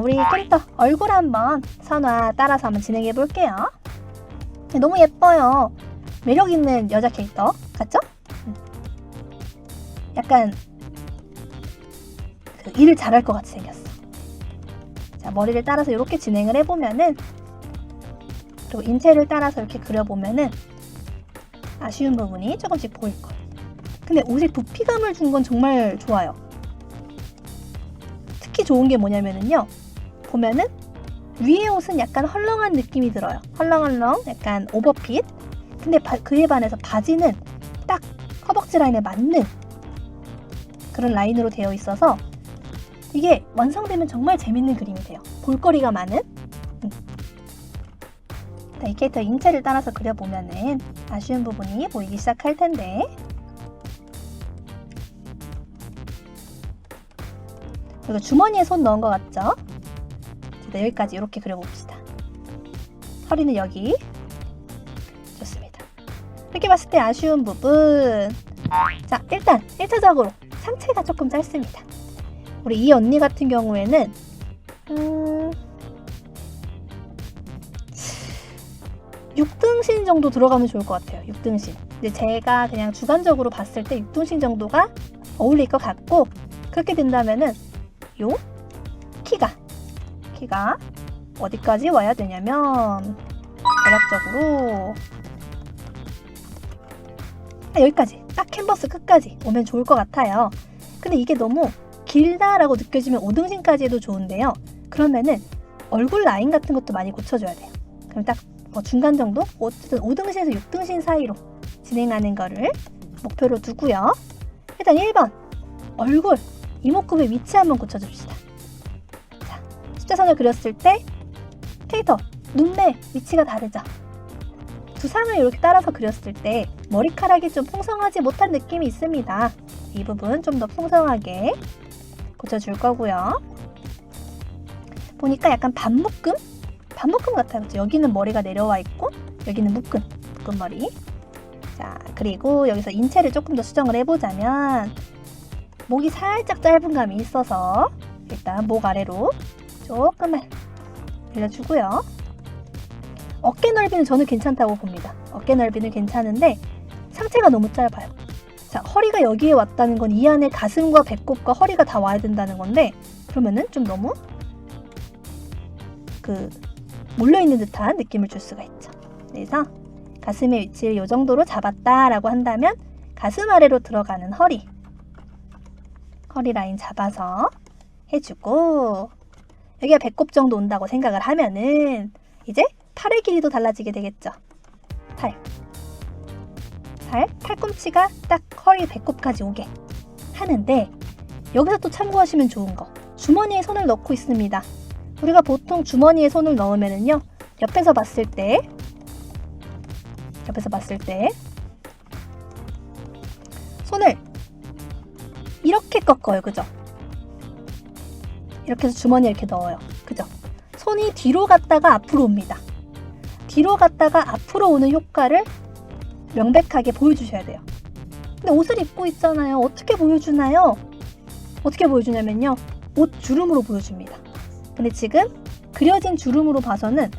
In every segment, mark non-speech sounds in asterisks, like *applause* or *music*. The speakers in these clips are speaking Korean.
우리 캐릭터 얼굴 한번 선화 따라서 한번 진행해 볼게요. 네, 너무 예뻐요. 매력 있는 여자 캐릭터 같죠? 음. 약간 그 일을 잘할 것 같이 생겼어. 자 머리를 따라서 이렇게 진행을 해보면은 그리고 인체를 따라서 이렇게 그려보면은 아쉬운 부분이 조금씩 보일 거예요. 근데 옷에 부피감을 준 건 정말 좋아요. 특히 좋은 게 뭐냐면은요. 보면은 위에 옷은 약간 헐렁한 느낌이 들어요. 헐렁헐렁, 약간 오버핏. 근데 바- 그에 반해서 바지는 딱 허벅지 라인에 맞는 그런 라인으로 되어 있어서 이게 완성되면 정말 재밌는 그림이 돼요. 볼거리가 많은. 음. 자, 이 캐릭터 인체를 따라서 그려보면은 아쉬운 부분이 보이기 시작할 텐데 그리고 주머니에 손 넣은 것 같죠? 자, 여기까지 이렇게 그려봅시다. 허리는 여기. 좋습니다. 이렇게 봤을 때 아쉬운 부분. 자, 일단 1차적으로 상체가 조금 짧습니다. 우리 이 언니 같은 경우에는 음, 6등신 정도 들어가면 좋을 것 같아요. 6등신. 근데 제가 그냥 주관적으로 봤을 때 6등신 정도가 어울릴 것 같고 그렇게 된다면은 요 키가 키가 어디까지 와야 되냐면 대략적으로 아, 여기까지 딱 캔버스 끝까지 오면 좋을 것 같아요. 근데 이게 너무 길다라고 느껴지면 5등신까지 해도 좋은데요. 그러면은 얼굴 라인 같은 것도 많이 고쳐줘야 돼요. 그럼 딱 어, 중간 정도? 어쨌든 5등신에서 6등신 사이로 진행하는 거를 목표로 두고요. 일단 1번 얼굴 이목구비 위치 한번 고쳐줍시다. 자, 숫자선을 그렸을 때 캐릭터 눈매 위치가 다르죠. 두상을 이렇게 따라서 그렸을 때 머리카락이 좀 풍성하지 못한 느낌이 있습니다. 이 부분 좀 더 풍성하게 고쳐줄 거고요. 보니까 약간 반묶음? 반묶음 같아요. 그죠? 여기는 머리가 내려와 있고 여기는 묶음, 묶음 머리. 자, 그리고 여기서 인체를 조금 더 수정을 해보자면 목이 살짝 짧은 감이 있어서 일단 목 아래로 조금만 늘려주고요. 어깨 넓이는 저는 괜찮다고 봅니다. 어깨 넓이는 괜찮은데 상체가 너무 짧아요. 자, 허리가 여기에 왔다는 건 이 안에 가슴과 배꼽과 허리가 다 와야 된다는 건데 그러면은 좀 너무 그 몰려있는 듯한 느낌을 줄 수가 있죠. 그래서 가슴의 위치를 이 정도로 잡았다라고 한다면 가슴 아래로 들어가는 허리 허리 라인 잡아서 해주고 여기가 배꼽 정도 온다고 생각을 하면은 이제 팔의 길이도 달라지게 되겠죠. 팔. 팔, 팔꿈치가 딱 허리 배꼽까지 오게 하는데 여기서 또 참고하시면 좋은 거 주머니에 손을 넣고 있습니다. 우리가 보통 주머니에 손을 넣으면은요 옆에서 봤을 때 옆에서 봤을 때 손을 이렇게 꺾어요 그죠? 이렇게 해서 주머니에 이렇게 넣어요 그죠? 손이 뒤로 갔다가 앞으로 옵니다 뒤로 갔다가 앞으로 오는 효과를 명백하게 보여주셔야 돼요 근데 옷을 입고 있잖아요 어떻게 보여주나요? 어떻게 보여주냐면요 옷 주름으로 보여줍니다 근데 지금 그려진 주름으로 봐서는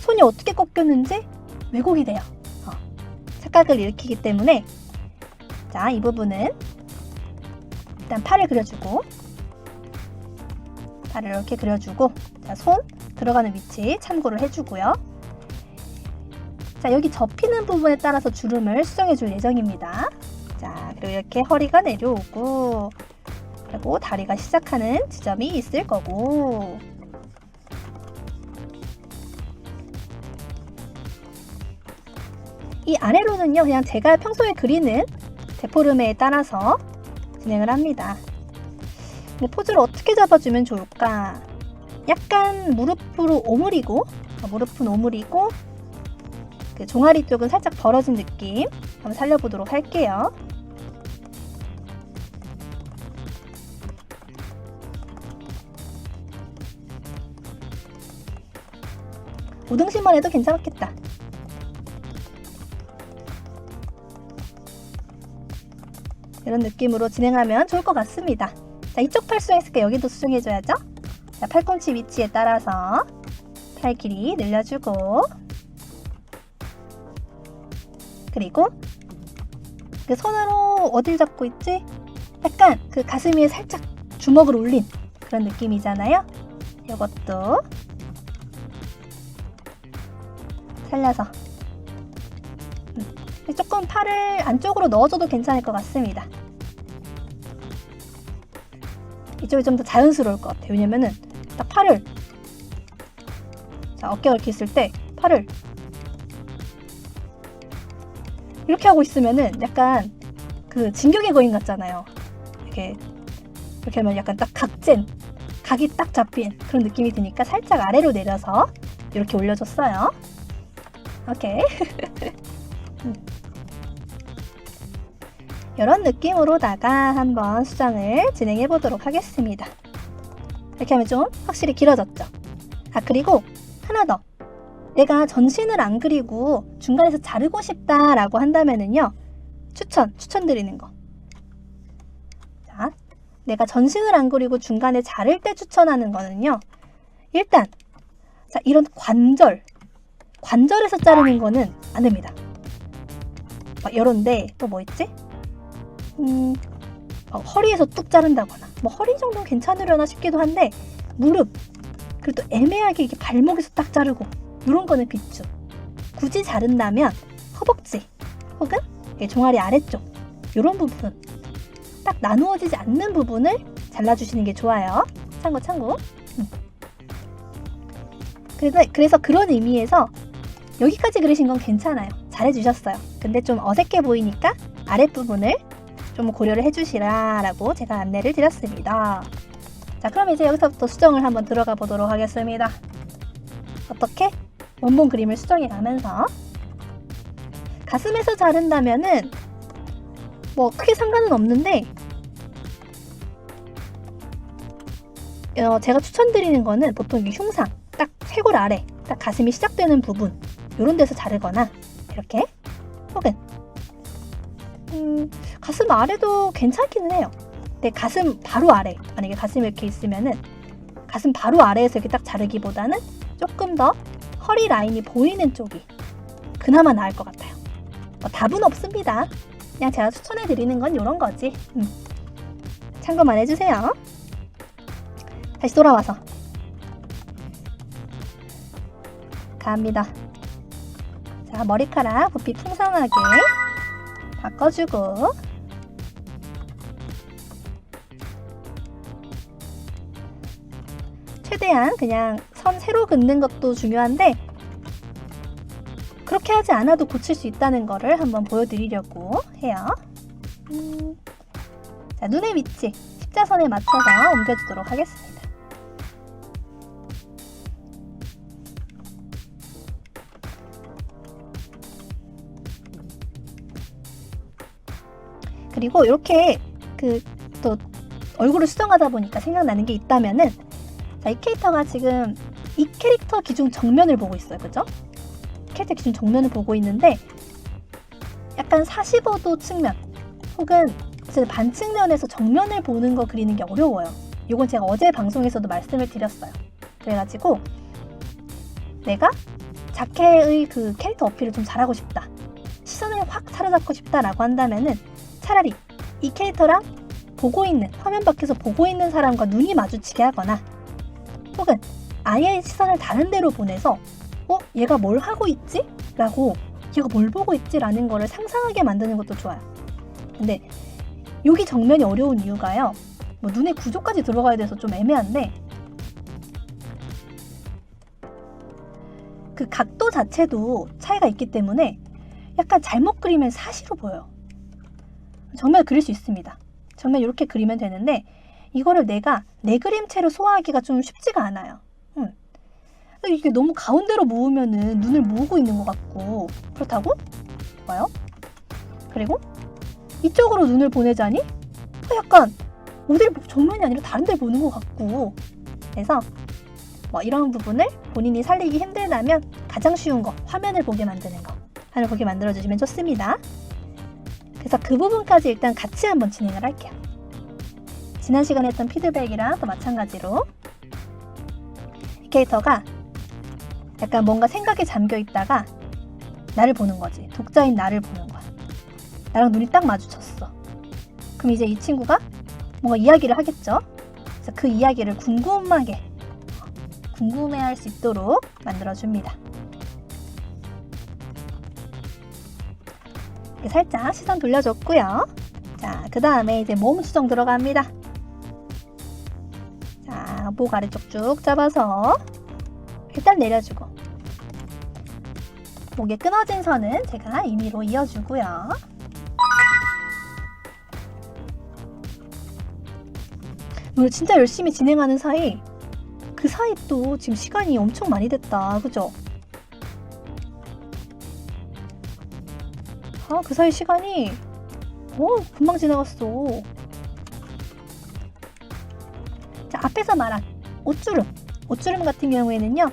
손이 어떻게 꺾였는지 왜곡이 돼요. 어, 착각을 일으키기 때문에 자, 이 부분은 일단 팔을 그려주고 팔을 이렇게 그려주고 자, 손 들어가는 위치 참고를 해주고요. 자, 여기 접히는 부분에 따라서 주름을 수정해 줄 예정입니다. 자, 그리고 이렇게 허리가 내려오고 그리고 다리가 시작하는 지점이 있을 거고 이 아래로는요 그냥 제가 평소에 그리는 데포르메에 따라서 진행을 합니다 근데 포즈를 어떻게 잡아주면 좋을까? 약간 무릎으로 오므리고 어, 무릎은 오므리고 그 종아리 쪽은 살짝 벌어진 느낌 한번 살려보도록 할게요. 우등신만 해도 괜찮겠다. 이런 느낌으로 진행하면 좋을 것 같습니다. 자, 이쪽 팔 수정했으니까 여기도 수정해줘야죠. 자, 팔꿈치 위치에 따라서 팔 길이 늘려주고 그리고 그 손으로 어딜 잡고 있지? 약간 그 가슴 위에 살짝 주먹을 올린 그런 느낌이잖아요. 이것도 살려서 음, 조금 팔을 안쪽으로 넣어줘도 괜찮을 것 같습니다. 이쪽이 좀 더 자연스러울 것 같아요. 왜냐면은 딱 팔을 자 어깨가 이렇게 있을 때 팔을 이렇게 하고 있으면은 약간 그 진격의 거인 같잖아요. 이렇게 이렇게 하면 약간 딱 각진 각이 딱 잡힌 그런 느낌이 드니까 살짝 아래로 내려서 이렇게 올려줬어요. 오케이. *laughs* 음. 이런 느낌으로다가 한번 수정을 진행해 보도록 하겠습니다. 이렇게 하면 좀 확실히 길어졌죠. 아 그리고 하나 더. 내가 전신을 안 그리고 중간에서 자르고 싶다라고 한다면은요. 추천, 추천드리는 거. 자, 내가 전신을 안 그리고 중간에 자를 때 추천하는 거는요. 일단, 자, 이런 관절, 관절에서 자르는 거는 안 됩니다. 막 이런데 또 뭐 있지? 음, 어, 허리에서 뚝 자른다거나 뭐 허리 정도는 괜찮으려나 싶기도 한데 무릎 그리고 또 애매하게 이렇게 발목에서 딱 자르고 이런 거는 비추. 굳이 자른다면 허벅지 혹은 이 종아리 아래쪽 이런 부분 딱 나누어지지 않는 부분을 잘라주시는 게 좋아요. 참고 참고. 음. 그래서 그래서 그런 의미에서 여기까지 그리신 건 괜찮아요. 잘해주셨어요. 근데 좀 어색해 보이니까 아랫부분을 좀 고려를 해주시라라고 제가 안내를 드렸습니다. 자, 그럼 이제 여기서부터 수정을 한번 들어가 보도록 하겠습니다. 어떻게? 원본 그림을 수정해 가면서 가슴에서 자른다면은 뭐 크게 상관은 없는데 어, 제가 추천드리는 거는 보통 이 흉상 딱 쇄골 아래 딱 가슴이 시작되는 부분 이런 데서 자르거나 이렇게 혹은 음, 가슴 아래도 괜찮기는 해요. 근데 가슴 바로 아래 만약에 가슴이 이렇게 있으면은 가슴 바로 아래에서 이렇게 딱 자르기보다는 조금 더 허리 라인이 보이는 쪽이 그나마 나을 것 같아요. 뭐 답은 없습니다. 그냥 제가 추천해 드리는 건 이런 거지. 음. 참고만 해주세요. 다시 돌아와서 갑니다. 자 머리카락 부피 풍성하게 바꿔주고 최대한 그냥 선 세로 긋는 것도 중요한데 그렇게 하지 않아도 고칠 수 있다는 거를 한번 보여드리려고 해요. 음, 자, 눈의 위치 십자선에 맞춰서 옮겨주도록 하겠습니다. 그리고 이렇게 그 또 얼굴을 수정하다 보니까 생각나는 게 있다면은 자, 이 캐릭터가 지금 이 캐릭터 기준 정면을 보고 있어요. 그죠? 캐릭터 기준 정면을 보고 있는데 약간 45도 측면 혹은 반측면에서 정면을 보는 거 그리는 게 어려워요. 이건 제가 어제 방송에서도 말씀을 드렸어요. 그래가지고 내가 자켓의 그 캐릭터 어필을 좀 잘하고 싶다. 시선을 확 사로잡고 싶다라고 한다면은 차라리 이 캐릭터랑 보고 있는 화면 밖에서 보고 있는 사람과 눈이 마주치게 하거나 혹은 아예 시선을 다른 데로 보내서 어 얘가 뭘 하고 있지? 라고 얘가 뭘 보고 있지? 라는 거를 상상하게 만드는 것도 좋아요. 근데 여기 정면이 어려운 이유가요. 뭐 눈의 구조까지 들어가야 돼서 좀 애매한데 그 각도 자체도 차이가 있기 때문에 약간 잘못 그리면 사시로 보여요. 정면 그릴 수 있습니다. 정면 이렇게 그리면 되는데 이거를 내가 내 그림체로 소화하기가 좀 쉽지가 않아요. 음. 이게 너무 가운데로 모으면은 눈을 모으고 있는 것 같고 그렇다고? 봐요. 그리고 이쪽으로 눈을 보내자니 어, 약간 어딜 정면이 아니라 다른 데 보는 것 같고 그래서 뭐 이런 부분을 본인이 살리기 힘들다면 가장 쉬운 거 화면을 보게 만드는 거 화면을 보게 만들어 주시면 좋습니다. 그래서 그 부분까지 일단 같이 한번 진행을 할게요. 지난 시간에 했던 피드백이랑 또 마찬가지로 캐릭터가 약간 뭔가 생각에 잠겨 있다가 나를 보는 거지. 독자인 나를 보는 거야. 나랑 눈이 딱 마주쳤어. 그럼 이제 이 친구가 뭔가 이야기를 하겠죠? 그래서 그 이야기를 궁금하게, 궁금해 할 수 있도록 만들어줍니다. 살짝 시선 돌려줬고요. 자, 그 다음에 이제 몸 수정 들어갑니다. 자, 목 아래쪽 쭉 잡아서 일단 내려주고 목에 끊어진 선은 제가 임의로 이어주고요. 오늘 진짜 열심히 진행하는 사이 그 사이 또 지금 시간이 엄청 많이 됐다. 그죠? 아, 그 사이 시간이 어, 금방 지나갔어. 앞에서 말한 옷주름. 옷주름 같은 경우에는요.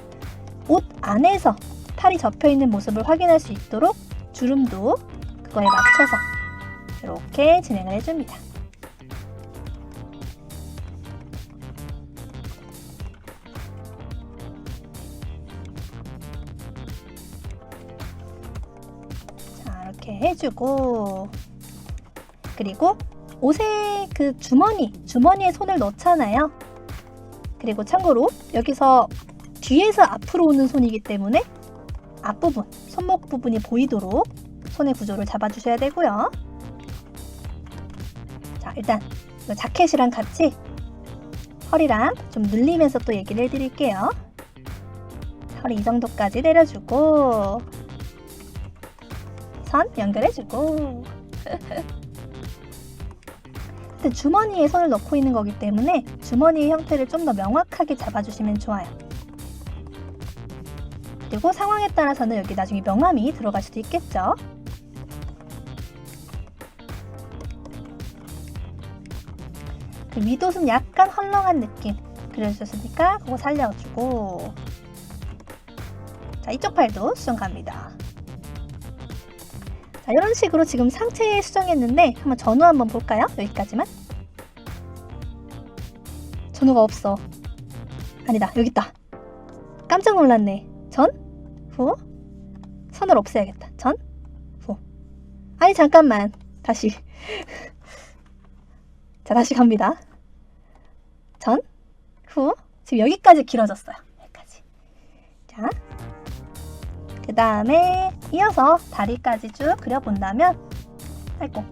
옷 안에서 팔이 접혀 있는 모습을 확인할 수 있도록 주름도 그거에 맞춰서 이렇게 진행을 해줍니다. 자, 이렇게 해주고 그리고 옷에 그 주머니, 주머니에 손을 넣잖아요. 그리고 참고로 여기서 뒤에서 앞으로 오는 손이기 때문에 앞부분, 손목 부분이 보이도록 손의 구조를 잡아주셔야 되고요. 자, 일단 이 자켓이랑 같이 허리랑 좀 늘리면서 또 얘기를 해드릴게요. 허리 이 정도까지 내려주고 선 연결해주고 *laughs* 근데 주머니에 손을 넣고 있는 거기 때문에 주머니의 형태를 좀 더 명확하게 잡아주시면 좋아요. 그리고 상황에 따라서는 여기 나중에 명암이 들어갈 수도 있겠죠. 그 윗옷은 약간 헐렁한 느낌 그려주셨으니까 그거 살려주고 자 이쪽 팔도 수정 갑니다. 자 이런 식으로 지금 상체 수정했는데 한번 전후 한번 볼까요? 여기까지만. 전후가 없어. 아니다 여기 있다. 깜짝 놀랐네. 전, 후? 선을 없애야겠다. 전, 후? 아니 잠깐만. 다시. *laughs* 자 다시 갑니다. 전, 후? 지금 여기까지 길어졌어요. 여기까지. 자 그 다음에 이어서 다리까지 쭉 그려본다면 아이고.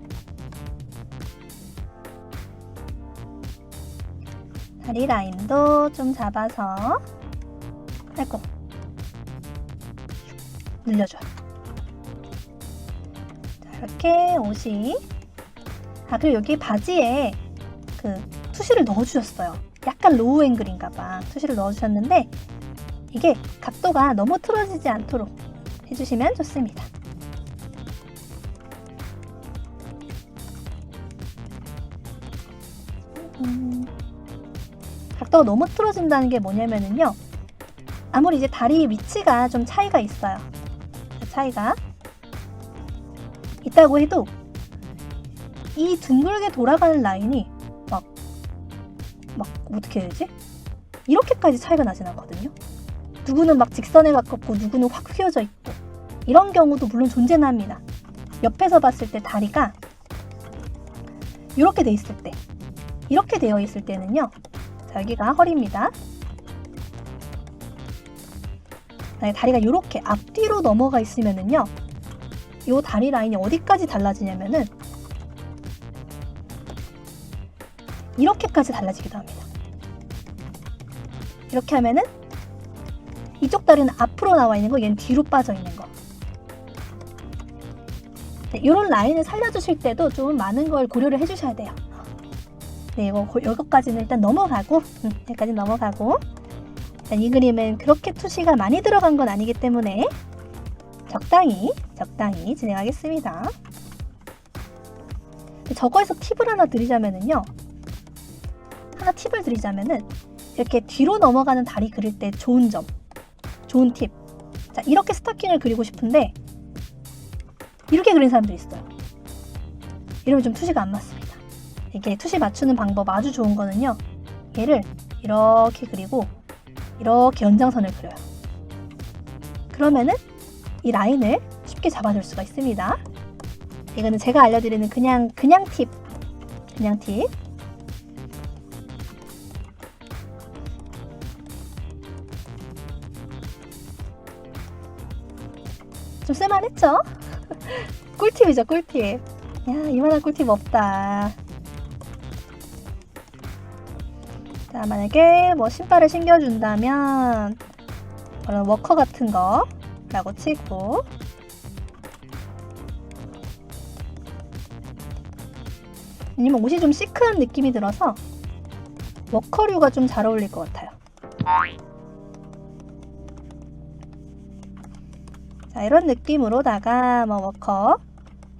다리 라인도 좀 잡아서 아이고. 늘려줘요 자 이렇게 옷이. 아 그리고 여기 바지에 그 투시를 넣어주셨어요. 약간 로우 앵글인가봐. 투시를 넣어주셨는데 이게 각도가 너무 틀어지지 않도록 해주시면 좋습니다. 음, 각도가 너무 틀어진다는 게 뭐냐면은요. 아무리 이제 다리 위치가 좀 차이가 있어요. 그 차이가 있다고 해도 이 둥글게 돌아가는 라인이 막, 막 어떻게 해야 되지? 이렇게까지 차이가 나진 않거든요. 누구는 막 직선에 가깝고 누구는 확 휘어져 있고 이런 경우도 물론 존재는 합니다. 옆에서 봤을 때 다리가 이렇게 돼 있을 때 이렇게 되어 있을 때는요. 자, 여기가 허리입니다. 다리가 이렇게 앞뒤로 넘어가 있으면은요. 이 다리 라인이 어디까지 달라지냐면은 이렇게까지 달라지기도 합니다. 이렇게 하면은 이쪽 다리는 앞으로 나와 있는 거, 얘는 뒤로 빠져 있는 거. 네, 이런 라인을 살려주실 때도 좀 많은 걸 고려를 해주셔야 돼요. 네, 이거 여기까지는 일단 넘어가고, 음, 여기까지 넘어가고. 일단 이 그림은 그렇게 투시가 많이 들어간 건 아니기 때문에 적당히, 적당히 진행하겠습니다. 저거에서 팁을 하나 드리자면은요. 하나 팁을 드리자면은 이렇게 뒤로 넘어가는 다리 그릴 때 좋은 점. 좋은 팁. 자, 이렇게 스타킹을 그리고 싶은데 이렇게 그린 사람도 있어요. 이러면 좀 투시가 안 맞습니다. 이게 투시 맞추는 방법 아주 좋은 거는요. 얘를 이렇게 그리고 이렇게 연장선을 그려요. 그러면은 이 라인을 쉽게 잡아줄 수가 있습니다. 이거는 제가 알려드리는 그냥 그냥 팁, 그냥 팁. 좀 쓸만했죠? 꿀팁이죠, 꿀팁. 야, 이만한 꿀팁 없다. 자, 만약에 뭐 신발을 신겨준다면, 그런 워커 같은 거라고 치고, 아니면 옷이 좀 시크한 느낌이 들어서 워커류가 좀 잘 어울릴 것 같아요. 자, 이런 느낌으로다가 뭐 워커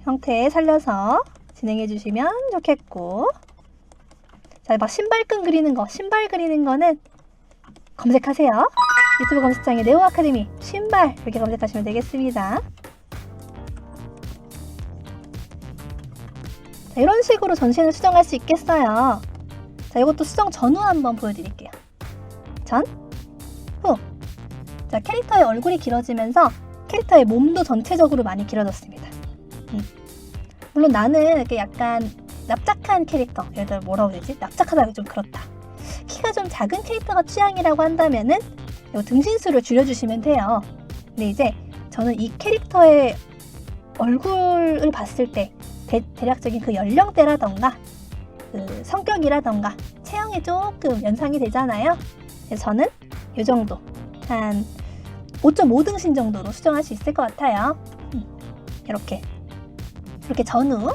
형태에 살려서 진행해 주시면 좋겠고. 자, 막 신발끈 그리는 거, 신발 그리는 거는 검색하세요. 유튜브 검색창에 네오 아카데미 신발 이렇게 검색하시면 되겠습니다. 자, 이런 식으로 전신을 수정할 수 있겠어요. 자, 이것도 수정 전후 한번 보여드릴게요. 전, 후. 자, 캐릭터의 얼굴이 길어지면서 캐릭터의 몸도 전체적으로 많이 길어졌습니다. 음. 물론 나는 이렇게 약간 납작한 캐릭터, 예를 들어 뭐라고 되지? 납작하다기 좀 그렇다. 키가 좀 작은 캐릭터가 취향이라고 한다면은 요 등신수를 줄여주시면 돼요. 근데 이제 저는 이 캐릭터의 얼굴을 봤을 때 대, 대략적인 그 연령대라던가 그 성격이라던가 체형이 조금 연상이 되잖아요. 그래서 저는 이 정도 한 5.5등신 정도로 수정할 수 있을 것 같아요. 음, 이렇게 이렇게 전후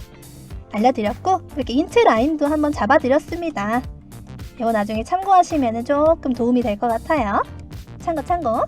알려드렸고 이렇게 인체 라인도 한번 잡아드렸습니다. 이거 나중에 참고하시면 조금 도움이 될 것 같아요. 참고 참고.